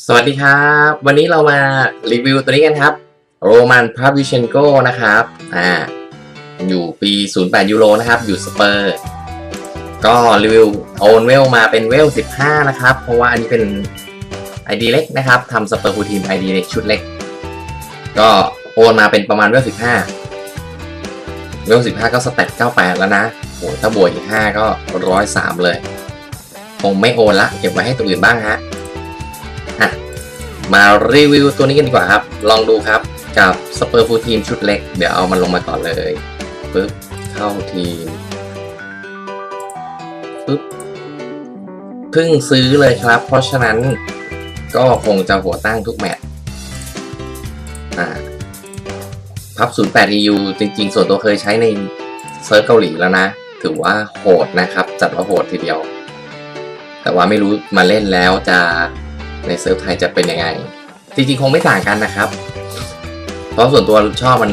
สวัสดีครับ วันนี้เรามารีวิวตัวนี้กันครับโรมันพาวิเชนโกนะครับอ่าอยู่ปี 08 ยูโรนะครับ อยู่สเปอร์ก็รีวิวโอนเวลมาเป็นเวล 15 นะครับ เพราะว่าอันนี้เป็น ID เล็กนะครับทำสเปอร์ฟูทีม ID เล็กชุดเล็ก ก็โอนมาเป็นประมาณเวล 15 เวล 15 ก็สเตต98 แล้วนะโหถ้าบวกอีก 5 ก็ 103 เลย คงไม่โอนละ เก็บไว้ให้ตัวอื่นบ้างฮะ อะมารีวิวตัวนี้กันดีกว่าครับ ลองดูครับกับสเปอร์ฟูทีมชุดเล็ก เดี๋ยวเอามันลงมาก่อนเลยปึ๊บเข้าทีมปึ๊บเพิ่งซื้อเลยครับ เพราะฉะนั้นก็คงจะหัวตั้งทุกแมตช์อ่าพับ 08 EU จริงๆ ส่วนตัวเคยใช้ในเซิร์ฟเกาหลีแล้วนะ ถือว่าโหดนะครับ จัดว่าโหดทีเดียว แต่ว่าไม่รู้มาเล่นแล้วจะ ในเซิร์ฟไทยจะเป็นยังไง จริงๆ คงไม่ต่างกันนะครับ เพราะส่วนตัวชอบมัน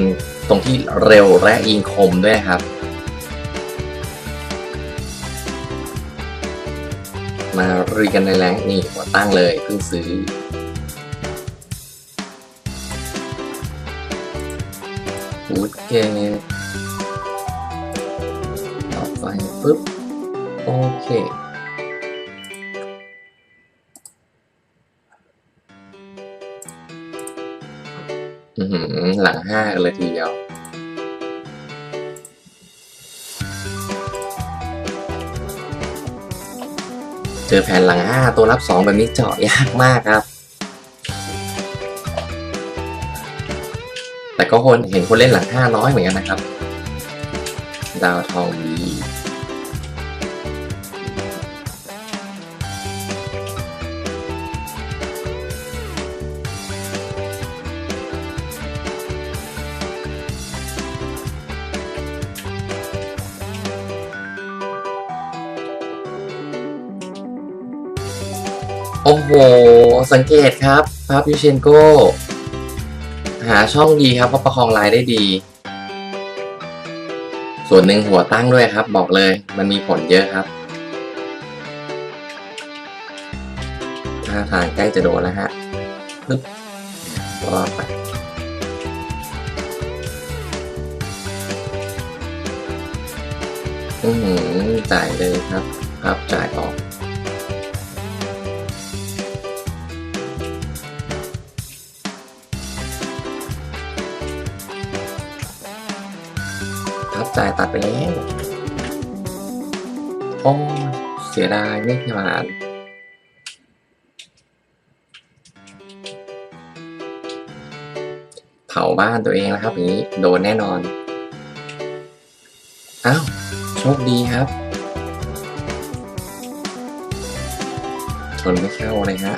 ตรงที่เร็วและยิงคมด้วยครับ มารีกันในแรงนี่หัวตั้งเลยเพิ่งซื้อวูดเกต่อไปปุ๊บ โอเค หลังห้ากันเลยทีเดียวเจอแผ่นหลังห้าตัวรับสองแบบนี้เจาะยากมากครับ แต่ก็คนเห็นคนเล่นหลังห้าน้อยเหมือนกันนะครับ ดาวทองดี โอ้โห สังเกตครับพาพิเชนโกหาช่องดีครับเพราะประคองลายได้ดี ส่วนหนึ่งหัวตั้งด้วยครับ บอกเลยมันมีผลเยอะครับท่าทางใกล้จะโดนแล้วฮะปึ๊บรอดไปอือหือจ่ายเลยครับ ครับจ่ายออก จ่ายตัดไปแล้วโอ้เสียดายไม่ผ่านเผาบ้านตัวเองแล้วครับอย่างนี้โดนแน่นอน อ้าวโชคดีครับชนไม่เข้าเลยฮะ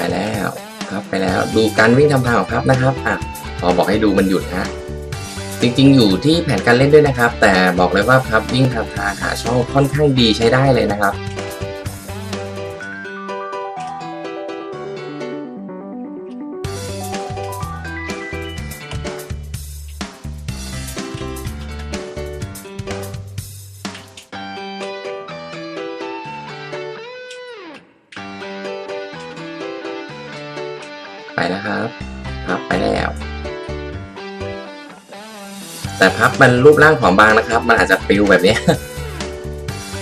ไปแล้วครับไปแล้ว ดูการวิ่งทำทางของพับนะครับอะพอบอกให้ดูมันหยุดฮะจริงๆ อยู่ที่แผนการเล่นด้วยนะครับ แต่บอกเลยว่าพับวิ่งทำทางหาช่องค่อนข้างดีใช้ได้เลยนะครับ แล้วครับ พับไปแล้ว แต่พับมันรูปร่างผอมบางนะครับ มันอาจจะปลิวแบบนี้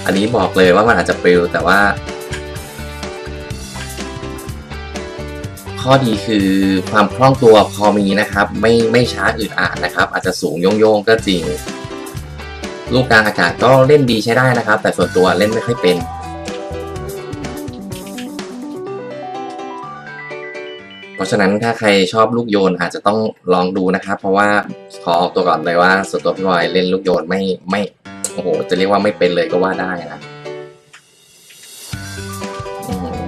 อันนี้บอกเลยว่ามันอาจจะปลิวแต่ว่า ข้อดีคือความคล่องตัวพอมีนะครับ ไม่ไม่ช้าอึดอัดนะครับ อาจจะสูงโยงๆก็จริงลูกกลางอากาศก็เล่นดีใช้ได้นะครับ แต่ส่วนตัวเล่นไม่ค่อยเป็น เพราะฉะนั้นถ้าใครชอบลูกโยนอาจจะต้องลองดูนะครับ เพราะว่าขอออกตัวก่อนเลยว่าส่วนตัวพี่บอยเล่นลูกโยนไม่ไม่โอ้โหจะเรียกว่าไม่เป็นเลยก็ว่าได้นะ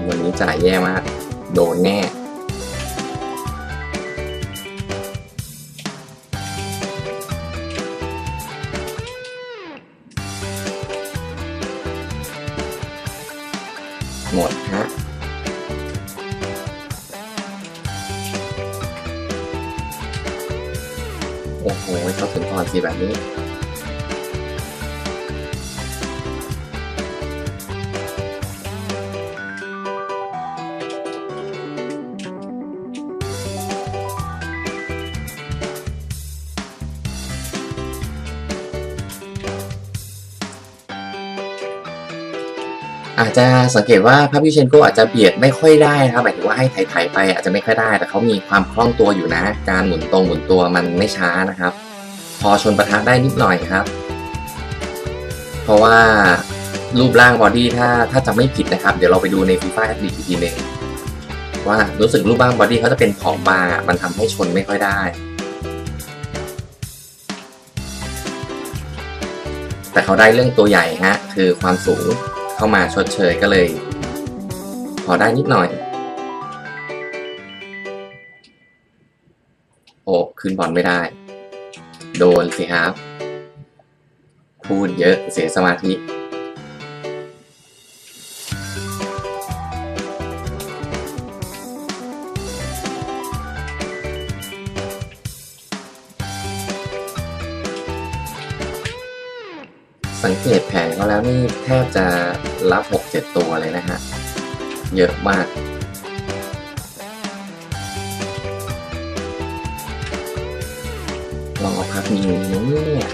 วันนี้จ่ายแย่มาก โดนแน่หมดฮะ โอ้โหเขาถึงก่อนสิแบบนี้ อาจจะสังเกตว่าพาพิเชนโกอาจจะเบียดไม่ค่อยได้นะครับหมายถึงว่าให้ไถๆไปอาจจะไม่ค่อยได้ แต่เขามีความคล่องตัวอยู่นะ การหมุนตรงหมุนตัวมันไม่ช้านะครับ พอชนประทะได้นิดหน่อยครับ เพราะว่ารูปร่างบอดี้ถ้าถ้าจะไม่ผิดนะครับ เดี๋ยวเราไปดูในฟีฟ่าแอดดิอีกทีนึงว่ารู้สึกรูปร่างบอดี้เขาจะเป็นผอมบางมันทำให้ชนไม่ค่อยได้ แต่เขาได้เรื่องตัวใหญ่ฮะคือความสูง เข้ามาชดเชยก็เลย พอได้นิดหน่อย โอ้ขึ้นบอลไม่ได้ โดนสิครับ พูดเยอะเสียสมาธิ สังเกตแผงเขาแล้วนี่แทบจะรับหกเจ็ดตัวเลยนะฮะ เยอะมาก ลองเอาพักยิงนะเนี่ย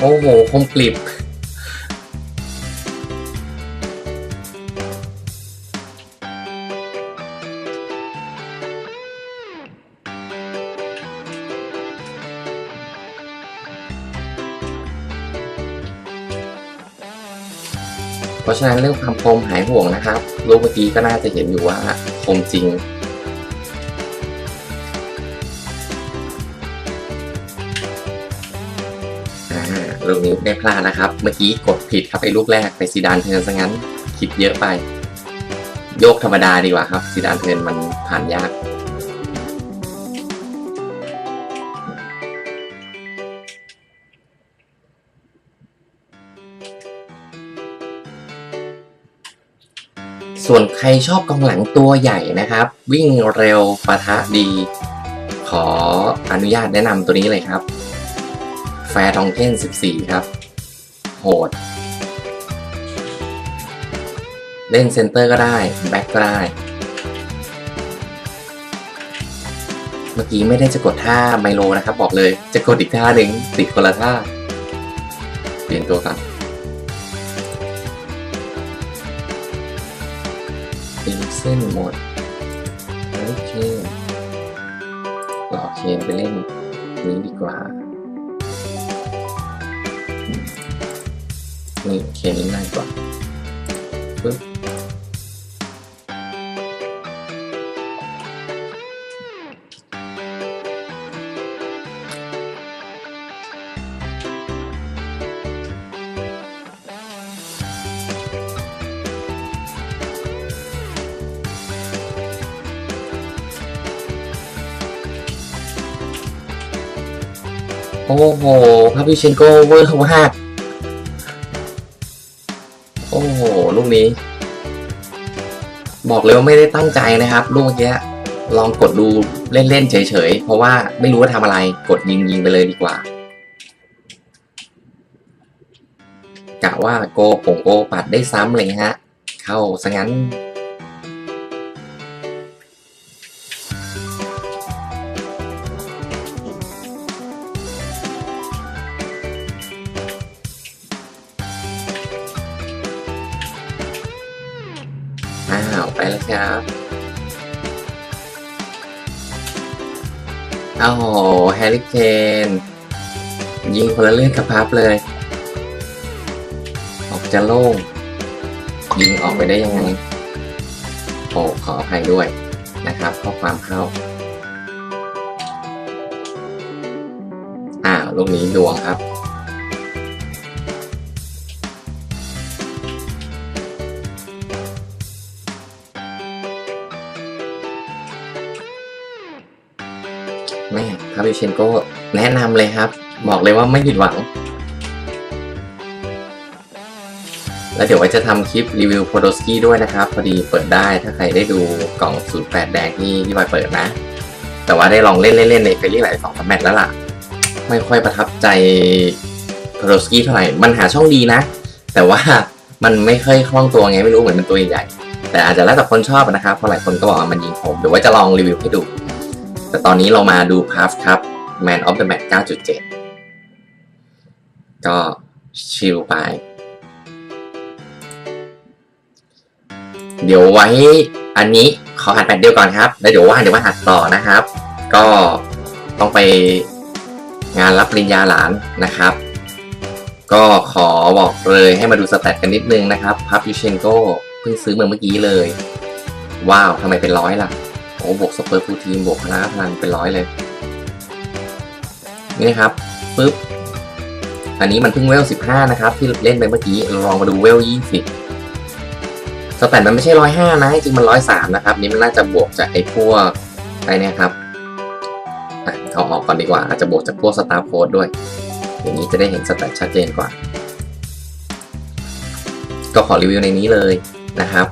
โอ้โหคมกลิบะฉะนั้นเรื่องความคมหายห่วงนะครับ รูปเมื่อกี้ก็น่าจะเห็นอยู่ว่าคมจริงอ่าลูกนี้ไม่พลาดนะครับ เมื่อกี้กดผิดครับไอ้ลูกแรกไปซีดานเทิร์นซะงั้น คิดเยอะไป โยกธรรมดาดีกว่าครับซีดานเทิร์นมันผ่านยาก ส่วนใครชอบกองหลังตัวใหญ่นะครับ วิ่งเร็วปะทะดี ขออนุญาตแนะนำตัวนี้เลยครับ แฟร์ทองเทน14 ครับ โหด เล่นเซนเตอร์ก็ได้ แบ็กก็ได้ เมื่อกี้ไม่ได้จะกดท่าไมโลนะครับ บอกเลยจะกดอีกท่าหนึ่งติดคนละท่า เปลี่ยนตัวก่อน เป็นเส้นหมด โอเคหลอกเคนไปเล่นนี้ดีกว่านี่เคนนี้ง่ายกว่าปึ๊บ โอ้โหพาพิเชนโกเวอร์มากโอ้โห ลูกนี้ บอกเลยว่าไม่ได้ตั้งใจนะครับ ลูกเมื่อกี้ลองกดดูเล่นๆเฉยๆ เพราะว่าไม่รู้ว่าทำอะไรกดยิงยิงไปเลยดีกว่ากะว่าโกผงโกปัดได้ซ้ำเลยฮะ เข้าซะงั้น ครับอ้าวแฮร์รี่เคน ยิงคนละเรื่องกับพับเลย ออกจะโล่ง ยิงออกไปได้ยังไงโอ้ขออภัยด้วยนะครับข้อความเข้าอ้าวลูกนี้ดวงครับ ม่พาวิเชนโกแนะนำเลยครับ บอกเลยว่าไม่ผิดหวัง แล้วเดี๋ยวไว้จะทำคลิปรีวิวโพโดสกี้ด้วยนะครับ พอดีเปิดได้ถ้าใครได้ดูกล่อง 08 แดงที่ที่บอยเปิดนะ แต่ว่าได้ลองเล่นเล่นในเฟรลี่หลายสองสามแมตช์แล้วล่ะ ไม่ค่อยประทับใจโพโดสกี้เท่าไหร่ มันหาช่องดีนะ แต่ว่ามันไม่ค่อยคล่องตัวไงไม่รู้เหมือนมันตัวใหญ่แต่อาจจะแล้วแต่คนชอบนะครับเพราะหลายคนก็บอกว่ามันยิงผมเดี๋ยวไว้จะลองรีวิวให้ดู แต่ตอนนี้เรามาดูพาฟครับ Man of the Match 9.7 ก็ชิลไป เดี๋ยวไว้อันนี้ขออัดแปดเดียวก่อนครับ แล้วเดี๋ยวว่าเดี๋ยวมาอัดต่อนะครับ ก็ต้องไปงานรับปริญญาหลานนะครับ ก็ขอบอกเลยให้มาดูสแตทกันนิดนึงนะครับพับยูเชนโกเพิ่งซื้อเมาเมื่อกี้เลย ว้าวทำไมเป็นร้อยล่ะ โอ้บวกสเปอร์ฟูทีมบวกพละพลังเป็นร้อยเลย นี่นะครับปึ๊บ อันนี้มันเพิ่งเวล 15 นะครับ ที่เล่นไปเมื่อกี้เราลองมาดูเวล 20 สแตทมันไม่ใช่ 105 นะ จริงมัน 103 นะครับ นี่มันน่าจะบวกจากไอ้พวกอะไรเนี่ยครับเอาออกก่อนดีกว่า อาจจะบวกจากพวกสตาร์โค้ดด้วย อย่างนี้จะได้เห็นสแตทชัดเจนกว่า ก็ขอรีวิวในนี้เลยนะครับ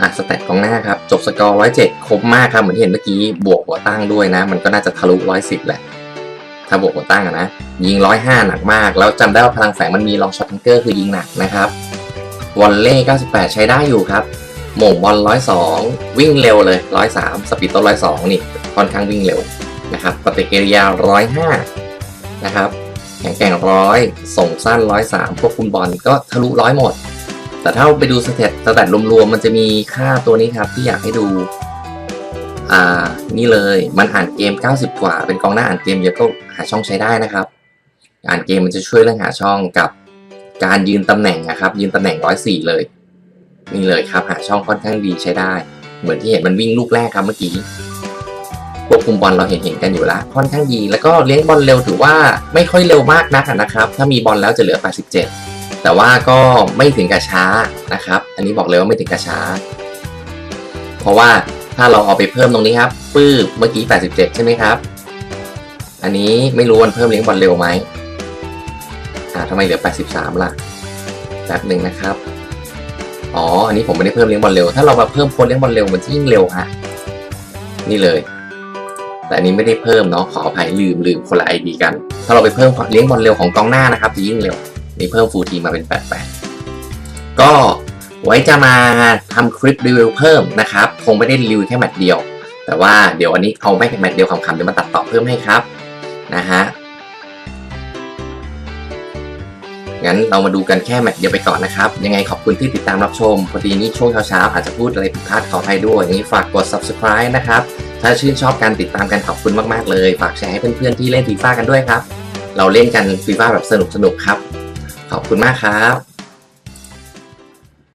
อะสแตทกองหน้าครับ จบสกอร์107ครบมากครับเหมือนที่เห็นเมื่อกี้บวกหัวตั้งด้วยนะ มันก็น่าจะทะลุ110แหละถ้าบวกหัวตั้งนะ ยิง105หนักมาก แล้วจำได้ว่าพลังแฝงมันมีลองช็อตทังเกอร์คือยิงหนักนะครับวอลเล่98ใช้ได้อยู่ครับหม่งบอล102วิ่งเร็วเลย103สปีดต้น102นี่ค่อนข้างวิ่งเร็วนะครับปฏิกิริยา105นะครับแข็งแกร่ง100ส่งสั้น103พวกคุณบอลก็ทะลุ100หมด แต่ถ้าไปดูสเตตสแตทรวมๆมันจะมีค่าตัวนี้ครับที่อยากให้ดู อ่า นี่เลยมันอ่านเกม 90 กว่า เป็นกองหน้าอ่านเกมเยอะก็หาช่องใช้ได้นะครับ อ่านเกมมันจะช่วยเรื่องหาช่องกับการยืนตำแหน่งนะครับ ยืนตำแหน่ง104เลย นี่เลยครับ หาช่องค่อนข้างดีใช้ได้ เหมือนที่เห็นมันวิ่งลูกแรกครับเมื่อกี้ควบคุมบอลเราเห็นเห็นกันอยู่แล้วค่อนข้างดี แล้วก็เลี้ยงบอลเร็วถือว่าไม่ค่อยเร็วมากนักนะครับ ถ้ามีบอลแล้วจะเหลือ 87 แต่ว่าก็ไม่ถึงกับช้านะครับ อันนี้บอกเลยว่าไม่ถึงกับช้า เพราะว่าถ้าเราเอาไปเพิ่มตรงนี้ครับปื้บเมื่อกี้ 87 ใช่ไหมครับ อันนี้ไม่รู้มันเพิ่มเลี้ยงบอลเร็วไหมอ่าทำไมเหลือ 83 ล่ะแป๊บหนึ่งนะครับ อ๋อ อันนี้ผมไม่ได้เพิ่มเลี้ยงบอลเร็ว ถ้าเรามาเพิ่มโค้ดเลี้ยงบอลเร็วมันจะยิ่งเร็วฮะ นี่เลย แต่อันนี้ไม่ได้เพิ่มเนาะ ขออภัยลืมลืมคนละไอดีกัน ถ้าเราไปเพิ่มเลี้ยงบอลเร็วของกองหน้านะครับจะยิ่งเร็ว นี่เพิ่มฟูลทีมาเป็น 88 ก็ไว้จะมาทำคลิปรีวิวเพิ่มนะครับ คงไม่ได้รีวิวแค่แมตช์เดียว แต่ว่าเดี๋ยวอันนี้เอาไม่แค่แมตช์เดียวคำๆเดี๋ยวมาตัดต่อเพิ่มให้ครับนะฮะงั้นเรามาดูกันแค่แมตช์เดียวไปก่อนนะครับ ยังไงขอบคุณที่ติดตามรับชม พอดีนี้ช่วงเช้าๆอาจจะพูดอะไรผิดพลาดขออภัยด้วยอย่างนี้ฝากกด subscribe นะครับ ถ้าชื่นชอบการติดตามกันขอบคุณมากๆเลย ฝากแชร์ให้เพื่อนๆที่เล่นฟีฟ่ากันด้วยครับ เราเล่นกันฟีฟ่าแบบสนุกๆครับ ขอบคุณมากครับ